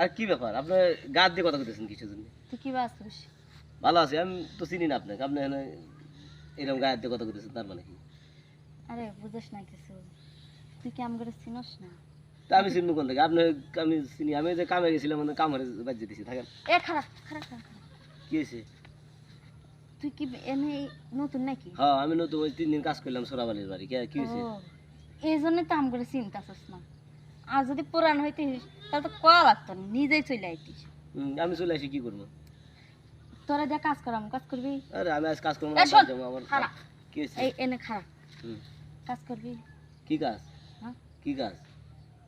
আর কি ব্যাপার? আপনি গাছ দিয়ে কথা কইতেছেন কিছু জন্য? তুই কি বাসছিস ভালো আছি আমি তো চিনি না আপনাকে। আপনি এরকম গায়ের দিয়ে কথা কইতেছেন তার মানে কি? আরে বুঝিস না কিছু। তুই কি আম করে চিনস না? তা আমি চিনবো কোন থেকে? আপনি আমি চিনি আমি যে কামে গেছিলাম মানে কাম হারে থাকেন। এ খারাপ খারাপ খারাপ। খারাপ। কি হয়েছে? তুই কি এনে নতুন নাকি? হ্যাঁ আমি নতুন ওই তিন দিন কাজ করলাম সোরাবালির বাড়ি। কে হয়েছে? এই জন্য তো আম করে চিনতাছিস না। আর যদি পুরান হইতে তাহলে তো কয়া লাগতো না নিজেই চলে আইতিস। আমি চলে আসি কি করব? তোরা দিয়ে কাজ করাম কাজ করবি। আরে আমি আজ কাজ করব না বাদ আমার কি হয়েছে? এই এনে খারাপ কাজ করবি? কি কাজ? হ্যাঁ? কি কাজ?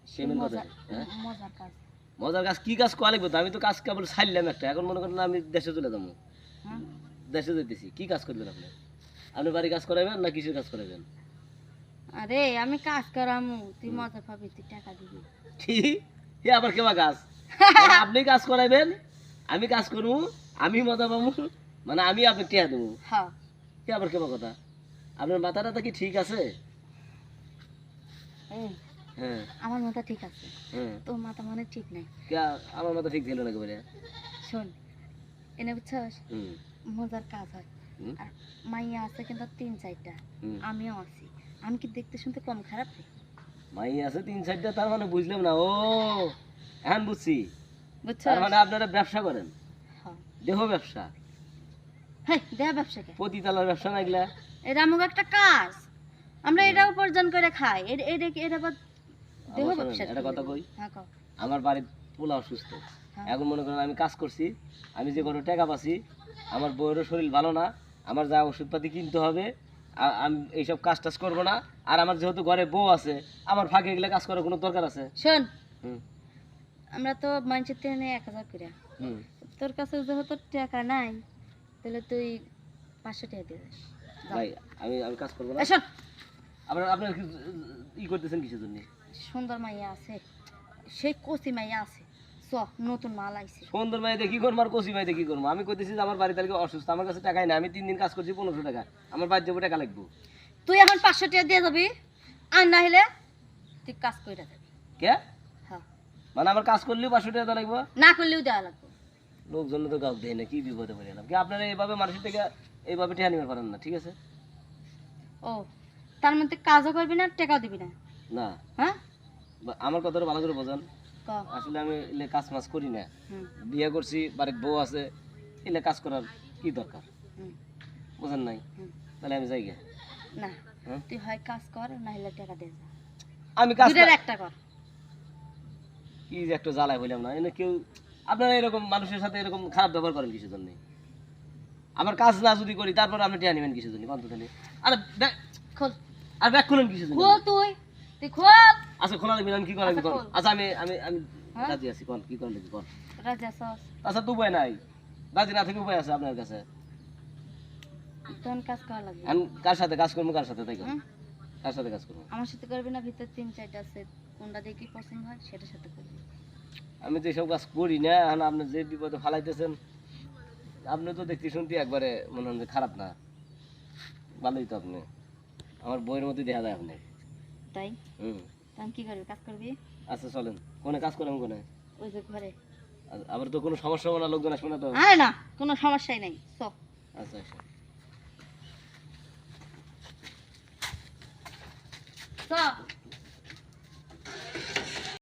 কত মজার হ্যাঁ? কাজ। মজার কাজ কি কাজ করা লাগবে? তো? আমি তো কাজ কেবল ছাড়লাম একটা এখন মনে করেন আমি দেশে চলে যাব। হ্যাঁ? দেশে যেতেছি কি কাজ করবেন আপনি? আপনি বাড়ি কাজ করাবেন না কিসের কাজ করাবেন আরে আমি কাজ করাম। তুই মজা পাবি তুই টাকা দিবি। কি? আবার কেবা কাজ? মানে আপনি কাজ করাইবেন আমি কাজ করব আমি মজা পাবো মানে আমি আপনি টিয়া দেবো। হ্যাঁ। এ আবার কেবা কথা? আপনার মাথাটা কি ঠিক আছে? হ্যাঁ। আমার মাথা ঠিক আছে। হ্যাঁ। তোর মাথা মনে ঠিক নাই। আমার মাথা ঠিক ছিল না একেবারে শোন এনে বুঝছস? মজার কাজ হয়। আর মাইয়া আছে কিন্তু তিন চারটা। আমিও আছি। আমি কি দেখতে শুনতে কম খারাপ মাই আছে তিন চারটা তার মানে বুঝলাম না। ও এখন বুঝছি। তার মানে আপনারা ব্যবসা করেন? হ্যাঁ। দেহ ব্যবসা? পতিতালার ব্যবসা না এগুলা? এটা আমাকে একটা কাজ। আমরা এটা উপার্জন করে খাই। এটা এটা এটা দেহ আমার ব্যবসা একটা কথা কই? হ্যাঁ কও। আমার বাড়ির পোলা অসুস্থ। হ্যাঁ। এখন মনে করেন আমি কাজ করছি আমি যে কোনো টাকা পাচ্ছি আমার বউয়েরও শরীর ভালো না আমার যা ওষুধপাতি কিনতে হবে আমি এইসব কাজ টাজ করব না। আর আমার যেহেতু ঘরে বউ আছে আমার ফাঁকে গেলে কাজ করার কোনো দরকার আছে? শোন। আমরা তো মানুষের থেকে এক হাজার করে। তোর কাছে যেহেতু টাকা নাই তাহলে তুই পাঁচশো টাকা দিয়ে ভাই আমি আমি কাজ করব না। শোন। আপনার আপনার ই করতেছেন কিসের জন্য? সুন্দর মাইয়া আছে। সেই কচি মাইয়া আছে। নতুন মাল আইছে। সুন্দর মাইতে কি করব আর করব? আমি কইতেছি যে আমার বাড়িতে আজকে অসুস্থ আমার কাছে টাকাই না আমি তিন দিন কাজ করছি পনেরোশো টাকা। আমার বাড়িতে যাব টাকা লাগবো। তুই এখন পাঁচশো টাকা দিয়ে যাবি আর না হলে তুই কাজ করে যাবি। কে? হ্যাঁ। মানে আমার কাজ করলেও পাঁচশো টাকা দেওয়া লাগবো? না করলেও দেওয়া লাগবে। লোকজন তো দেয় না কি বিপদে পড়ে গেলাম। কি আপনারা এইভাবে মানুষের থেকে এইভাবে টেহা নিতে পারেন না ঠিক আছে? ও তার মধ্যে কাজও করবি না টাকাও দিবি না? না। হ্যাঁ? আমার কথাটা ভালো করে বোঝান। আসলে আমি এলে কাজ মাজ করি না। বিয়ে করছি বাড়ির বউ আছে এলে কাজ করার কি দরকার? বোঝেন নাই? তাহলে আমি যাই গে না হ্যাঁ? তুই হয় কাজ কর না হলে টাকা যা। আমি কাজ একটা কর। কি যে একটা জ্বালায় বললাম না এনে কেউ আপনারা এরকম মানুষের সাথে এরকম খারাপ ব্যবহার করেন কিছু জন্য আমার কাজ না যদি করি তারপর আপনি টেহা নেবেন কিছু জন্য কত তাহলে আরে খোল। আর ব্যাগ খুলেন কিছু জন্য খোল তুই। তুই খোল। আচ্ছা খোলা লাগবে আমি কি করা আচ্ছা, আচ্ছা আমি আমি আমি হ্যাঁ? রাজি আছি কোন কি কোন রাজা আচ্ছা নাই। রাজি না থেকে উপায় আছে আপনার কাছে? কাজ করা লাগবে? আমি কার সাথে কাজ করব কার সাথে তাই? কার। সাথে কাজ করব? আমার সাথে করবি না ভিতর তিন চারটা আছে কোনটা দিয়ে কি পছন্দ হয় সেটার সাথে করবি। আমি তো এসব কাজ করি না এখন আপনি যে বিপদে ফালাইতেছেন আপনি তো দেখতে শুনতে একবারে মনে হয় যে খারাপ না। ভালোই তো আপনি। আমার বইয়ের মধ্যে দেখা যায় আপনি। তাই? হুম। তখন কি করবি? কাজ করবি? আচ্ছা চলেন। কোনে কাজ করলাম কোনে? ওই যে ঘরে। আবার তো কোনো সমস্যা হবে না লোকজন আসবে না তো? আরে না কোনো সমস্যাই নাই। চ। আচ্ছা আচ্ছা। সব